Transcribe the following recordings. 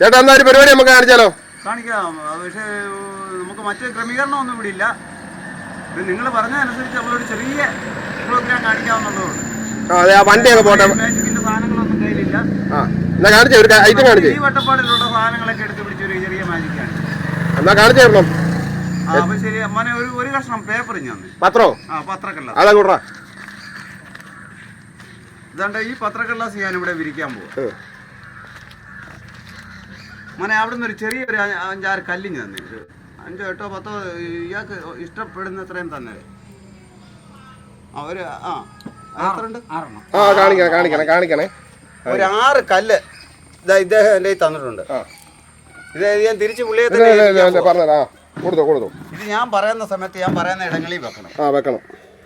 ചേട്ടാ എന്നാ ഒരു പരിപാടി നമുക്ക് കാണിച്ചാലോ? കാണിക്കാം. പക്ഷേ നമുക്ക് മറ്റേ ക്രമീകരണം ഒന്നും ഇവിടെ ഇല്ല. നിങ്ങൾ പറഞ്ഞതനുസരിച്ച് നമ്മളൊരു ചെറിയ പ്രോഗ്രാം കാണിക്കാവുന്നതുകൊണ്ട്. അതെ ആ വണ്ടിയൊക്കെ പോട്ടെ. മാജിക്കിന്റെ സാധനങ്ങളൊന്നും കയ്യിലില്ല. ആ എന്നാ കാണിച്ചേ ഒരു ഐറ്റം കാണിച്ചേ? ഈ വട്ടപ്പാടിലുള്ള സാധനങ്ങളൊക്കെ എടുത്ത് പിടിച്ചൊരു ചെറിയ മാജിക്കാണ് എന്നാ കാണിച്ചു തരണം ആ അപ്പൊ ശരി. മോനെ ഒരു ഒരു കഷ്ണം പേപ്പർ ഞാൻ പത്രോ? ആ പത്രക്കള്ള അതാ കൂട്ടാ ഇതാണ്ട് ഈ പത്രക്കള്ളാസ് ഞാൻ ഇവിടെ വിരിക്കാൻ പോവാ. മോനെ അവിടുന്ന് ഒരു ചെറിയൊരു അഞ്ചാറ് കല്ലിങ് തന്നെ. ഒരു അഞ്ചോ എട്ടോ പത്തോ ഇയാൾക്ക് ഇഷ്ടപ്പെടുന്ന അത്രയും തന്നെ. അവർ ഒരു ആ കാണിക്കണേ കാണിക്കണേ കാണിക്കണേ. ഒരു ആറ് കല്ല് ഇതാ ഇദ്ദേഹം എന്റെ കയ്യിൽ തന്നിട്ടുണ്ട്. ഇത് ഞാൻ തിരിച്ച് പുള്ളിയെ തന്നെ. പറഞ്ഞതാ കൊടുത്തു കൊടുത്തു. ഇത് ഞാൻ പറയുന്ന സമയത്ത് ഞാൻ പറയുന്ന ഇടങ്ങളിൽ വെക്കണം. ആ വെക്കണം.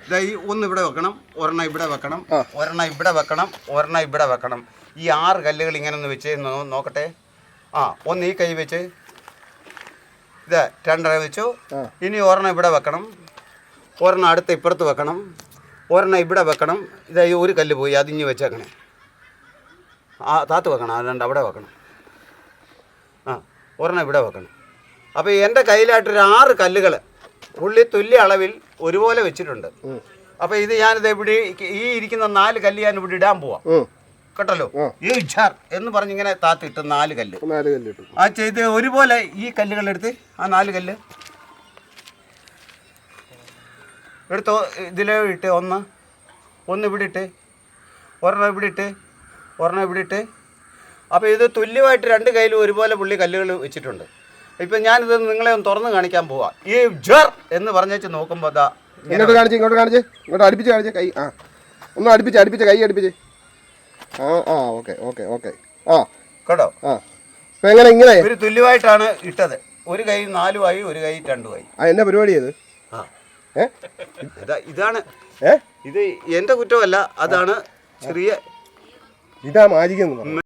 ഇതാ ഈ ഒന്ന് ഇവിടെ വെക്കണം ഒരെണ്ണം ഇവിടെ വെക്കണം. ഒരെണ്ണം ഇവിടെ വെക്കണം ഒരെണ്ണം ഇവിടെ വെക്കണം. ഈ ആറ് കല്ലുകൾ ഇങ്ങനെ ഒന്ന് വെച്ച് നോക്കട്ടെ. ആ ഒന്ന് ഈ കൈ വെച്ച്. ഇത് രണ്ടര വെച്ചു. ഇനി ഒരെണ്ണം ഇവിടെ വെക്കണം. ഒരെണ്ണം അടുത്ത് ഇപ്പുറത്ത് വെക്കണം. ഒരെണ്ണം ഇവിടെ വെക്കണം. ഇതാ ഈ ഒരു കല്ല് പോയി അതിഞ്ഞ് വെച്ചേക്കണേ. ആ താത്ത് വെക്കണം. ആ രണ്ട് അവിടെ വെക്കണം. ആ ഒരെണ്ണം ഇവിടെ വെക്കണം. അപ്പോൾ എന്റെ കയ്യിലായിട്ടൊരു ആറ് കല്ലുകൾ പുള്ളി തുല്യ അളവിൽ ഒരുപോലെ വെച്ചിട്ടുണ്ട്. അപ്പോൾ ഇത് ഞാനിത് എവിടെ ഈ ഇരിക്കുന്ന നാല് കല്ല് ഞാൻ ഇവിടെ ഇടാൻ പോവാം. കേട്ടല്ലോ. ഈ ഝാർ എന്ന് പറഞ്ഞിങ്ങനെ താത്തിട്ട് നാല് കല്ല്. നാല് കല്ല് ആ ചെയ്ത് ഒരുപോലെ ഈ കല്ലുകളെടുത്ത് ആ നാല് കല്ല്. എടുത്തോ ഇതിലെ ഇട്ട് ഒന്ന്. ഒന്ന് ഇവിടെ ഇട്ട്. ഒരെണ്ണം ഇവിടെ ഇട്ട്. ഒരെണ്ണം ഇവിടെ ഇട്ട്. അപ്പോൾ ഇത് തുല്യമായിട്ട് രണ്ട് കയ്യിലും ഒരുപോലെ പുള്ളി കല്ലുകൾ വെച്ചിട്ടുണ്ട്. ഇപ്പം ഞാനിത് നിങ്ങളെ ഒന്ന് തുറന്ന് കാണിക്കാൻ പോവാം. ഈ ജർ എന്ന് പറഞ്ഞേച്ച് നോക്കുമ്പോൾ ഇങ്ങനെ ഇങ്ങോട്ട് കാണിച്ച് ഇങ്ങോട്ട് കാണിച്ച്. ഇങ്ങോട്ട് അടുപ്പിച്ച് കാണിച്ച് കൈ ആ. ഒന്ന് അടുപ്പിച്ച് അടുപ്പിച്ച് കൈ അടുപ്പിച്ച്. ആ ആ ഓക്കെ ഓക്കെ ഓക്കെ ആ കേട്ടോ? ആ. ഇപ്പം എങ്ങനെ ഇങ്ങനെ? ഒരു തുല്യമായിട്ടാണ് ഇട്ടത്. ഒരു കൈ നാലുമായി ഒരു കൈ രണ്ടുമായി. ആ എന്നാ പരിപാടി ഇത്? ആ. ഏ? ഇതാ ഇതാണ്. ഏ? ഇത് എന്റെ കുറ്റമല്ല അതാണ് ചെറിയ ഇതാ മാജിക്കെന്ന് പറഞ്ഞു